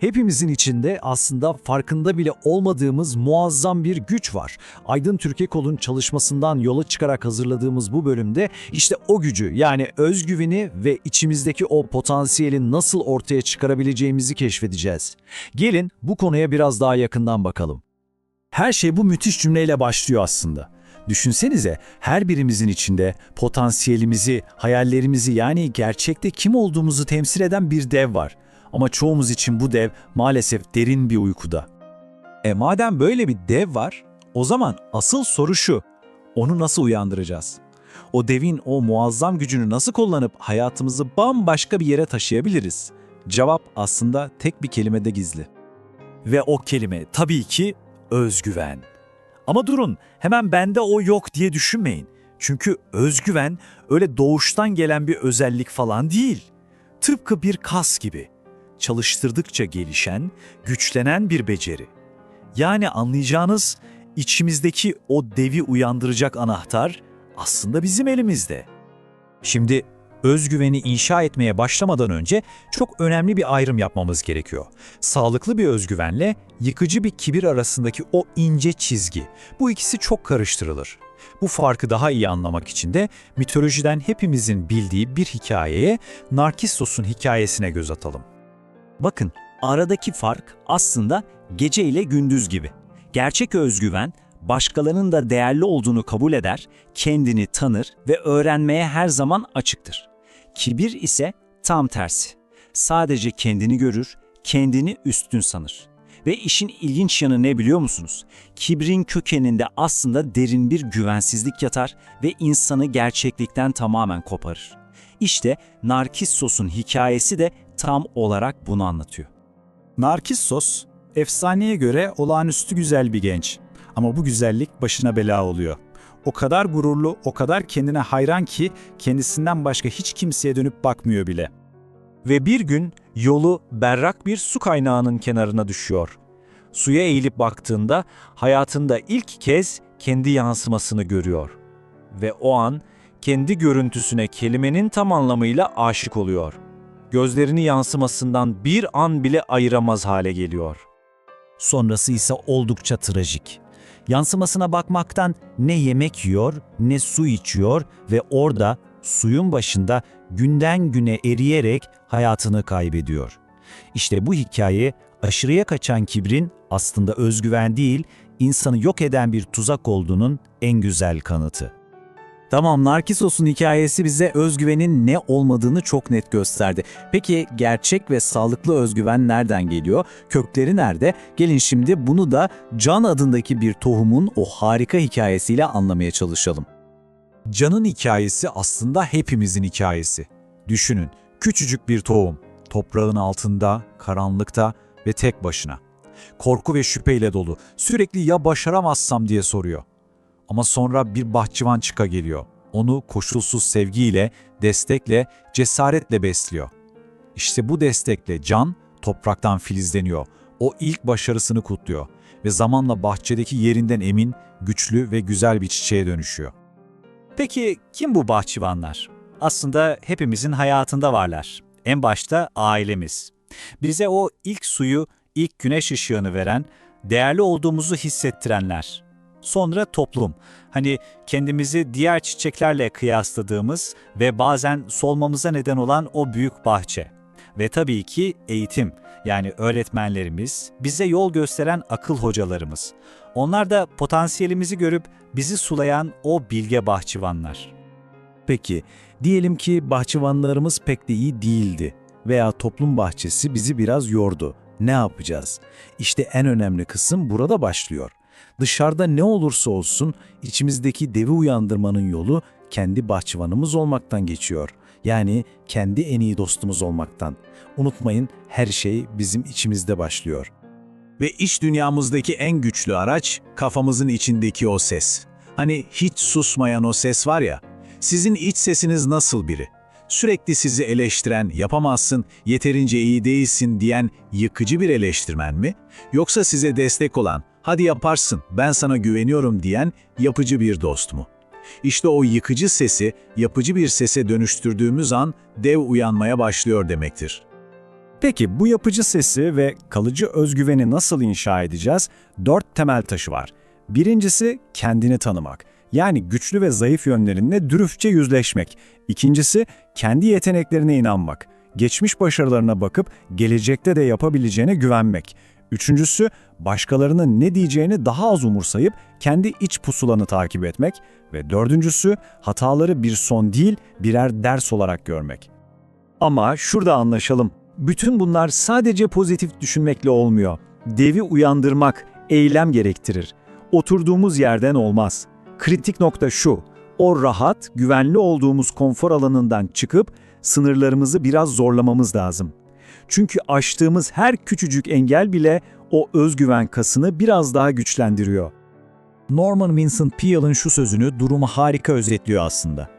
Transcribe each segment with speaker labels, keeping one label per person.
Speaker 1: Hepimizin içinde aslında farkında bile olmadığımız muazzam bir güç var. Aydın Türkekol'un çalışmasından yola çıkarak hazırladığımız bu bölümde işte o gücü yani özgüveni ve içimizdeki o potansiyeli nasıl ortaya çıkarabileceğimizi keşfedeceğiz. Gelin bu konuya biraz daha yakından bakalım.
Speaker 2: Her şey bu müthiş cümleyle başlıyor aslında. Düşünsenize her birimizin içinde potansiyelimizi, hayallerimizi yani gerçekte kim olduğumuzu temsil eden bir dev var. Ama çoğumuz için bu dev maalesef derin bir uykuda.
Speaker 3: E madem böyle bir dev var, o zaman asıl soru şu. Onu nasıl uyandıracağız? O devin o muazzam gücünü nasıl kullanıp hayatımızı bambaşka bir yere taşıyabiliriz? Cevap aslında tek bir kelimede gizli.
Speaker 2: Ve o kelime tabii ki özgüven. Ama durun, hemen bende o yok diye düşünmeyin. Çünkü özgüven öyle doğuştan gelen bir özellik falan değil. Tıpkı bir kas gibi. Çalıştırdıkça gelişen, güçlenen bir beceri. Yani anlayacağınız içimizdeki o devi uyandıracak anahtar aslında bizim elimizde.
Speaker 3: Şimdi özgüveni inşa etmeye başlamadan önce çok önemli bir ayrım yapmamız gerekiyor. Sağlıklı bir özgüvenle yıkıcı bir kibir arasındaki o ince çizgi. Bu ikisi çok karıştırılır. Bu farkı daha iyi anlamak için de mitolojiden hepimizin bildiği bir hikayeye Narkissos'un hikayesine göz atalım.
Speaker 4: Bakın, aradaki fark aslında gece ile gündüz gibi. Gerçek özgüven, başkalarının da değerli olduğunu kabul eder, kendini tanır ve öğrenmeye her zaman açıktır. Kibir ise tam tersi. Sadece kendini görür, kendini üstün sanır. Ve işin ilginç yanı ne biliyor musunuz? Kibrin kökeninde aslında derin bir güvensizlik yatar ve insanı gerçeklikten tamamen koparır. İşte Narkissos'un hikayesi de tam olarak bunu anlatıyor.
Speaker 2: Narkissos, efsaneye göre olağanüstü güzel bir genç. Ama bu güzellik başına bela oluyor. O kadar gururlu, o kadar kendine hayran ki kendisinden başka hiç kimseye dönüp bakmıyor bile.
Speaker 3: Ve bir gün yolu berrak bir su kaynağının kenarına düşüyor. Suya eğilip baktığında hayatında ilk kez kendi yansımasını görüyor. Ve o an kendi görüntüsüne kelimenin tam anlamıyla aşık oluyor. Gözlerini yansımasından bir an bile ayıramaz hale geliyor.
Speaker 1: Sonrası ise oldukça trajik. Yansımasına bakmaktan ne yemek yiyor ne su içiyor ve orada suyun başında günden güne eriyerek hayatını kaybediyor. İşte bu hikaye aşırıya kaçan kibrin aslında özgüven değil, insanı yok eden bir tuzak olduğunun en güzel kanıtı. Tamam, Narkissos'un hikayesi bize özgüvenin ne olmadığını çok net gösterdi. Peki gerçek ve sağlıklı özgüven nereden geliyor? Kökleri nerede? Gelin şimdi bunu da Can adındaki bir tohumun o harika hikayesiyle anlamaya çalışalım.
Speaker 3: Can'ın hikayesi aslında hepimizin hikayesi. Düşünün, küçücük bir tohum, toprağın altında, karanlıkta ve tek başına. Korku ve şüpheyle dolu, sürekli ya başaramazsam diye soruyor. Ama sonra bir bahçıvan çıka geliyor. Onu koşulsuz sevgiyle, destekle, cesaretle besliyor. İşte bu destekle Can topraktan filizleniyor. O ilk başarısını kutluyor ve zamanla bahçedeki yerinden emin, güçlü ve güzel bir çiçeğe dönüşüyor.
Speaker 4: Peki kim bu bahçıvanlar? Aslında hepimizin hayatında varlar. En başta ailemiz. Bize o ilk suyu, ilk güneş ışığını veren, değerli olduğumuzu hissettirenler. Sonra toplum. Hani kendimizi diğer çiçeklerle kıyasladığımız ve bazen solmamıza neden olan o büyük bahçe. Ve tabii ki eğitim. Yani öğretmenlerimiz, bize yol gösteren akıl hocalarımız. Onlar da potansiyelimizi görüp bizi sulayan o bilge bahçıvanlar.
Speaker 1: Peki, diyelim ki bahçıvanlarımız pek de iyi değildi veya toplum bahçesi bizi biraz yordu. Ne yapacağız? İşte en önemli kısım burada başlıyor. Dışarıda ne olursa olsun içimizdeki devi uyandırmanın yolu kendi bahçıvanımız olmaktan geçiyor. Yani kendi en iyi dostumuz olmaktan. Unutmayın her şey bizim içimizde başlıyor.
Speaker 5: Ve iç dünyamızdaki en güçlü araç kafamızın içindeki o ses. Hani hiç susmayan o ses var ya. Sizin iç sesiniz nasıl biri? Sürekli sizi eleştiren, yapamazsın, yeterince iyi değilsin diyen yıkıcı bir eleştirmen mi? Yoksa size destek olan, hadi yaparsın, ben sana güveniyorum diyen yapıcı bir dost mu? İşte o yıkıcı sesi yapıcı bir sese dönüştürdüğümüz an dev uyanmaya başlıyor demektir.
Speaker 4: Peki bu yapıcı sesi ve kalıcı özgüveni nasıl inşa edeceğiz? Dört temel taşı var. Birincisi kendini tanımak. Yani güçlü ve zayıf yönlerinle dürüstçe yüzleşmek. İkincisi kendi yeteneklerine inanmak. Geçmiş başarılarına bakıp gelecekte de yapabileceğine güvenmek. Üçüncüsü başkalarının ne diyeceğini daha az umursayıp kendi iç pusulanı takip etmek. Ve dördüncüsü hataları bir son değil birer ders olarak görmek. Ama şurada anlaşalım. Bütün bunlar sadece pozitif düşünmekle olmuyor. Devi uyandırmak, eylem gerektirir. Oturduğumuz yerden olmaz. Kritik nokta şu, o rahat, güvenli olduğumuz konfor alanından çıkıp sınırlarımızı biraz zorlamamız lazım. Çünkü aştığımız her küçücük engel bile o özgüven kasını biraz daha güçlendiriyor.
Speaker 1: Norman Vincent Peale'ın şu sözünü durumu harika özetliyor aslında.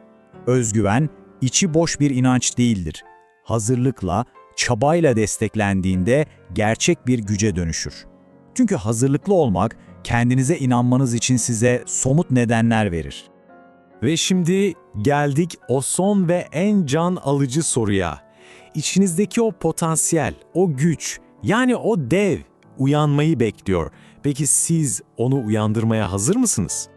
Speaker 1: Özgüven, içi boş bir inanç değildir. Hazırlıkla, çabayla desteklendiğinde gerçek bir güce dönüşür. Çünkü hazırlıklı olmak, kendinize inanmanız için size somut nedenler verir.
Speaker 3: Ve şimdi geldik o son ve en can alıcı soruya. İçinizdeki o potansiyel, o güç, yani o dev uyanmayı bekliyor. Peki siz onu uyandırmaya hazır mısınız?